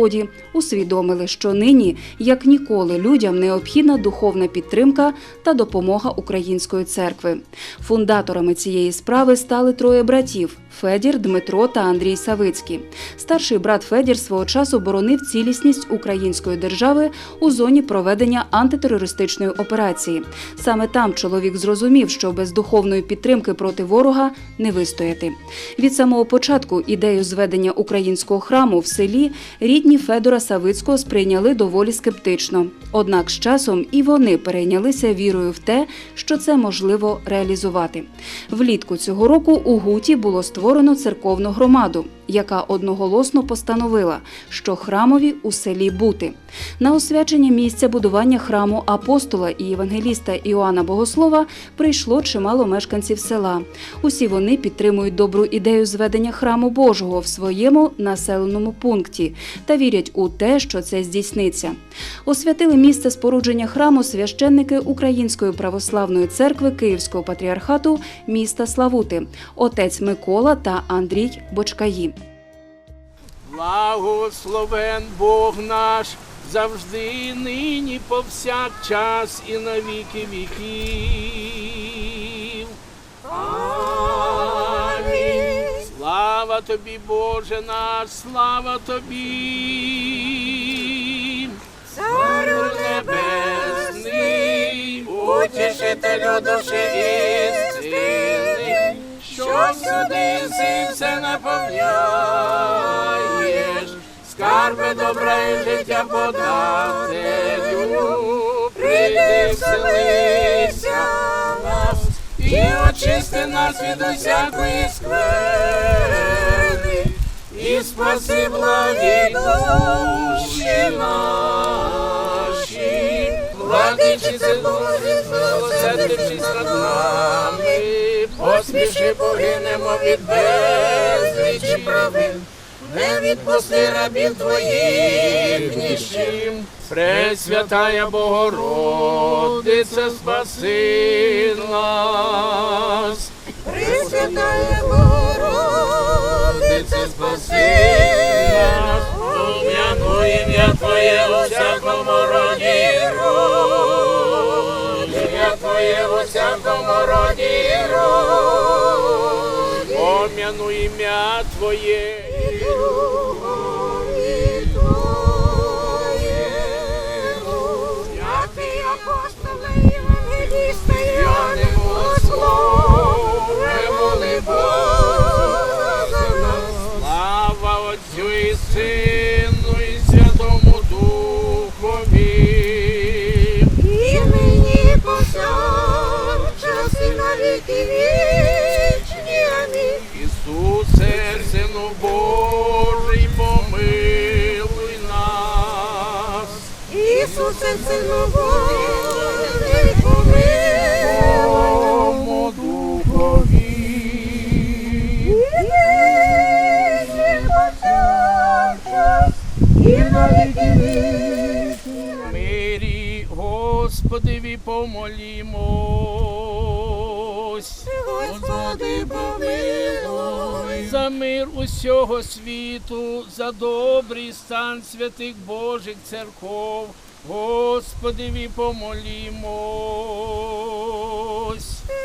oil. В ході усвідомили, що нині, як ніколи, людям необхідна духовна підтримка та допомога Української церкви. Фундаторами цієї справи стали троє братів: Федір, Дмитро та Андрій Савицький. Старший брат Федір свого часу боронив цілісність української держави у зоні проведення антитерористичної операції. Саме там чоловік зрозумів, що без духовної підтримки проти ворога не вистояти. Від самого початку ідею зведення українського храму в селі рідні Федора Савицького сприйняли доволі скептично. Однак з часом і вони перейнялися вірою в те, що це можливо реалізувати. Влітку цього року у Гуті було створено церковну громаду, яка одноголосно постановила, що храмові у селі бути. На освячення місця будування храму апостола і євангеліста Іоанна Богослова прийшло чимало мешканців села. Усі вони підтримують добру ідею зведення храму Божого в своєму населеному пункті та вірять у те, що це здійсниться. Освятили місце спорудження храму священники Української православної церкви Київського патріархату міста Славути, отець Микола та Андрій Бочкаї. Благословен Бог наш завжди, нині, повсякчас і на віки віків. Амінь. Слава тобі, Боже наш, слава тобі. Царю небесний, утішителю душі сюди си все наповняєш, скарби добра і життя подателю, прийди вселися нас і очисти нас від усякої скверни, і спаси благі душі наші, владичице Боже, милосердившись над нами, поспіши погинемо від безлічі провин, не відпусти рабів твоїх ніщим. Пресвятая Богородице, спаси нас. Пресвятая Богородице, спаси нас. Пом'яну ім'я Твоє у всякому роді род. Ім'я Твоє у всякому роді род. пом'яну ім'я Твоє. Святий апостоле Євангеліста Сину і Святому Духові. І нині повсякчас і на віки вічні. Амінь. Ісусе, Сину Божий, помилуй нас. Ісусе, Сину Божий, Господеві помолімось. Господи, помилуй. За мир усього світу, за добрий стан святих Божих церков, Господеві помолімось.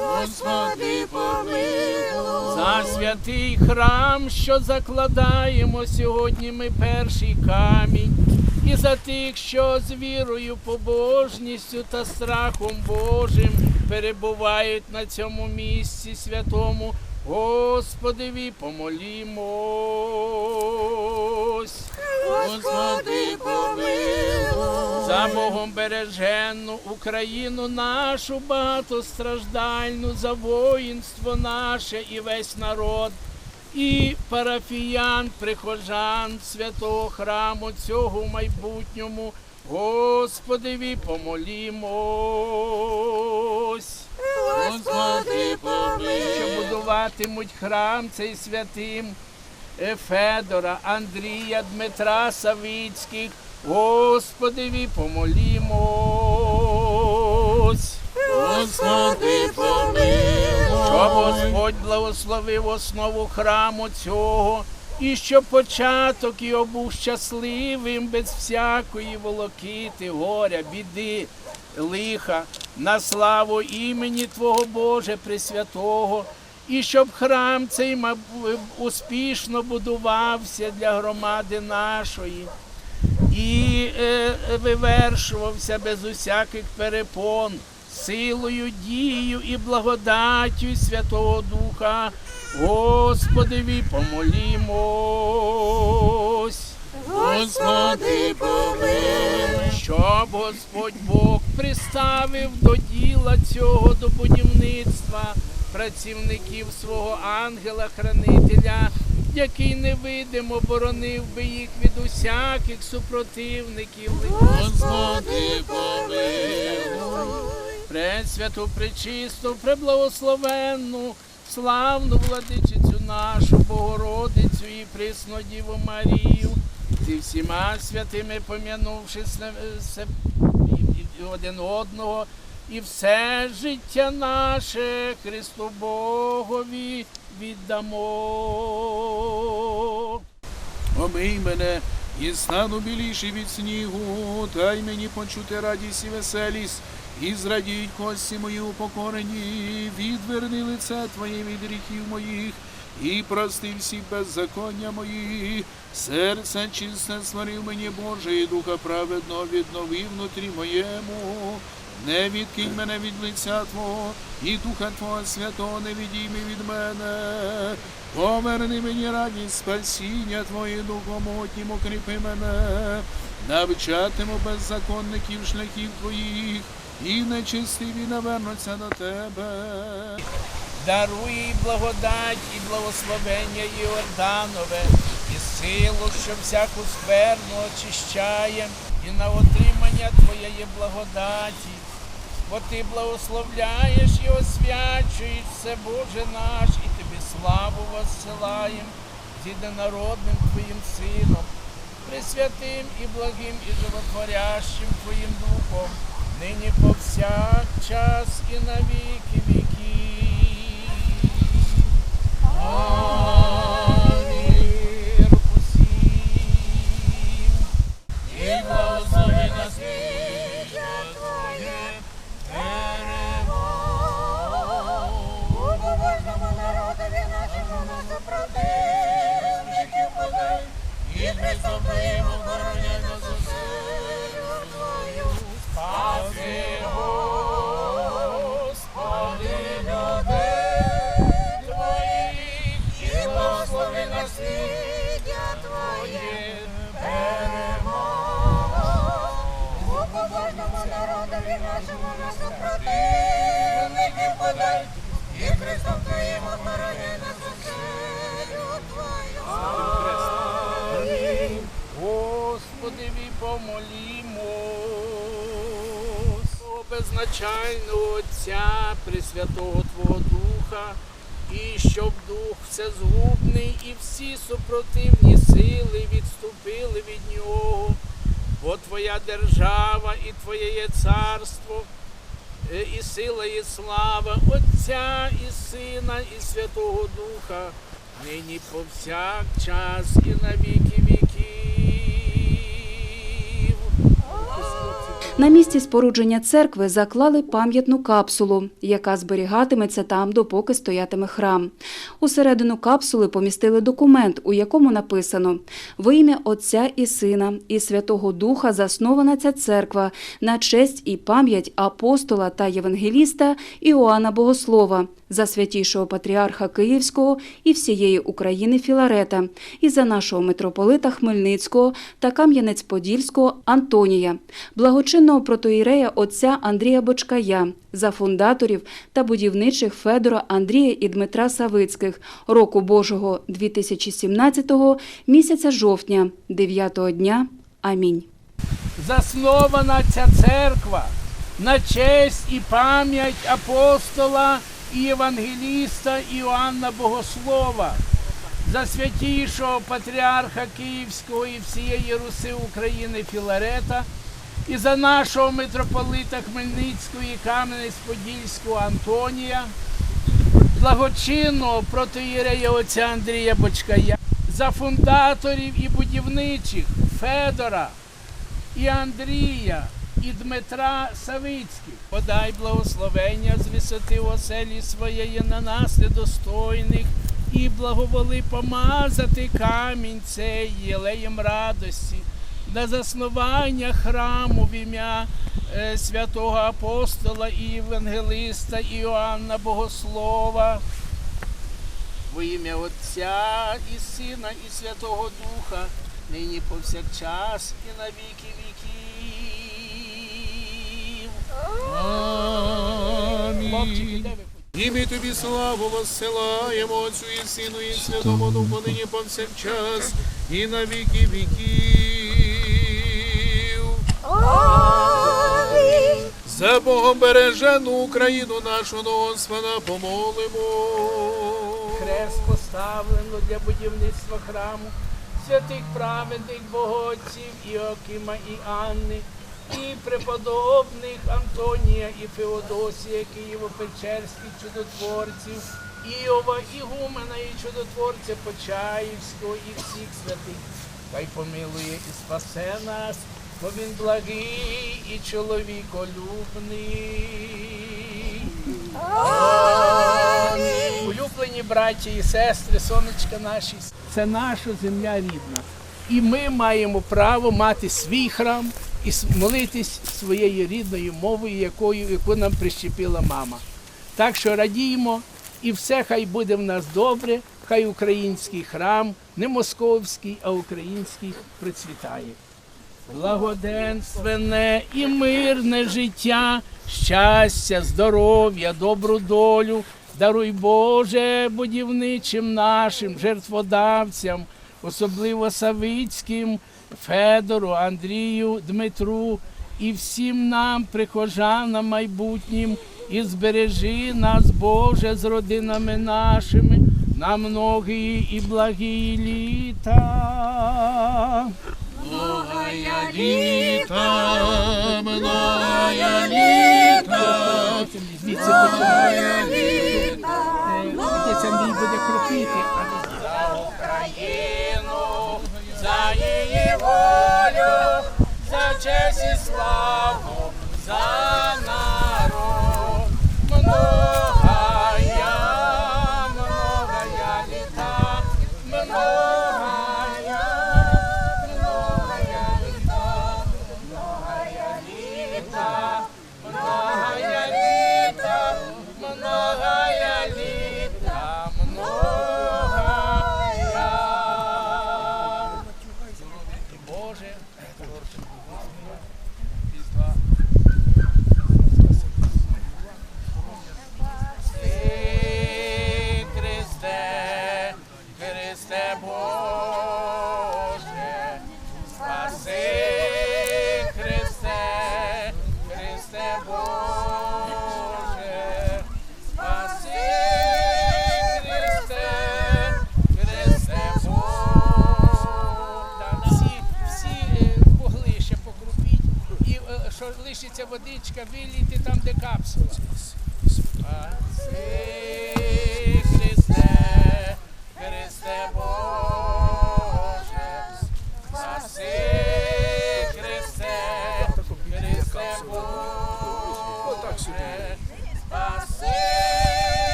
Господи, помилуй. За святий храм, що закладаємо сьогодні ми перший камінь, і за тих, що з вірою, побожністю та страхом Божим перебувають на цьому місці святому, Господеві помолімось. Господи, помилуй. За Богом береженну Україну нашу багатостраждальну, за воїнство наше і весь народ, і парафіян, прихожан святого храму цього в майбутньому, Господеві помолімось. Господи, помилуй. Що будуватимуть храм цей святим Федора, Андрія, Дмитра Савицьких, Господеві помолімось. Господи, помилуй. Щоб Господь благословив основу храму цього, і щоб початок його був щасливим, без всякої волокити, горя, біди, лиха, на славу імені Твого Боже Пресвятого, і щоб храм цей успішно будувався для громади нашої. І е, вивершувався без усяких перепон, силою, дією і благодаттю Святого Духа. Господеві помолімось, Господи, помилуй. щоб Господь Бог приставив до діла цього до будівництва працівників свого ангела-хранителя, який невидимо боронив би їх від усяких супротивників. Господи, помилуй. Пресвяту, пречисту, преблагословенну, славну владичицю нашу, Богородицю і присну Діву Марію, зі всіма святими пом'янувши один одного, і все життя наше Христу Богові віддамо. Омий мене і стану біліший від снігу, дай мені почути радість і веселість, і зрадіють кості мої упокорені, відверни лице Твоє від гріхів моїх, і прости всі беззаконня мої. Серце чисте створив мені Боже, і духа праведного віднови внутрі моєму. Не відкинь мене від лиця Твого, і Духа Твого Святого не відійми від мене. Поверни мені радість спасіння Твоє Духом Отнім укріпи мене, навчатиму беззаконників шляхів Твоїх, і нечистиві навернуться до Тебе. Даруй благодать і благословення Йорданове, і силу, що всяку скверну очищає, і на отримання Твоєї благодаті. Бо Ти благословляєш і освячуєш все, Боже наш, і Тобі славу воссилаєм з єдинородним Твоїм Сином, пресвятим і благим і животворящим Твоїм Духом, нині повсякчас і на віки віки. І благослови нас віче Твоє. У побожному народові нашому нас супротивників подай, і Христом Твоєму Нашому нашому противників подай, і Христом Твоїм оборони на суселю Твою. Господи, мій безначального Отця, Пресвятого Твого Духа, і щоб Дух Всезгубний і всі супротивні сили відступили від Нього, бо Твоя держава і Твоє є царство, е, і сила, і слава Отця і Сина, і Святого Духа, нині повсякчас і на віки віків. На місці спорудження церкви заклали пам'ятну капсулу, яка зберігатиметься там, допоки стоятиме храм. Усередину капсули помістили документ, у якому написано: во ім'я Отця і Сина і Святого Духа заснована ця церква на честь і пам'ять апостола та євангеліста Іоанна Богослова, за святішого патріарха Київського і всієї України Філарета, і за нашого митрополита Хмельницького та Кам'янець-Подільського Антонія, благочинного протоїрея отця Андрія Бочкая, за фундаторів та будівничих Федора Андрія і Дмитра Савицьких, року Божого 2017-го, місяця жовтня, 9 дня. Амінь. заснована ця церква на честь і пам'ять апостола і євангеліста Іоанна Богослова, за святішого патріарха Київського і всієї Руси України Філарета, і за нашого митрополита Хмельницького і Кам'янець-Подільського Антонія, благочинного протоїрея отця Андрія Бочкая, за фундаторів і будівничих Федора і Андрія, і Дмитра Савицьких. Подай благословення з висоти оселі своєї на нас недостойних, і благоволи помазати камінь цей єлеєм радості, на заснування храму в ім'я е, святого апостола і євангелиста Іоанна Богослова. Во ім'я Отця і Сина, і Святого Духа, нині повсякчас і на віки віків. Хлопчики, Амінь. де ви? І ми тобі славу воссилаємо Отцю і Сину і Святому Духу нині повсякчас і на віки віків. За Богом бережену Україну нашу Господа помолимо. Хрест поставлено для будівництва храму святих праведних боготців Іокима і Анни, і преподобних Антонія і Феодосія, Києво-Печерських чудотворців, Іова, Ігумена і чудотворця Почаївського і всіх святих. Хай помилує і спасе нас, бо він благий і чоловіколюбний. Улюблені браті і сестри, сонечка наші, це наша земля рідна. І ми маємо право мати свій храм і молитись своєю рідною мовою, якою, яку нам прищепила мама. Так що радіємо, і все хай буде в нас добре, хай український храм, не московський, а український процвітає. Благоденственне і мирне життя, щастя, здоров'я, добру долю. Даруй Боже будівничим нашим жертводавцям, особливо Савицьким, Федору, Андрію, Дмитру і всім нам, прихожанам майбутнім, і збережи нас, Боже, з родинами нашими на многі і благі літа. Многая літа, многое літа, многое починає. Отець Андрій буде а не за Україну, за її волю, за честь і славу, за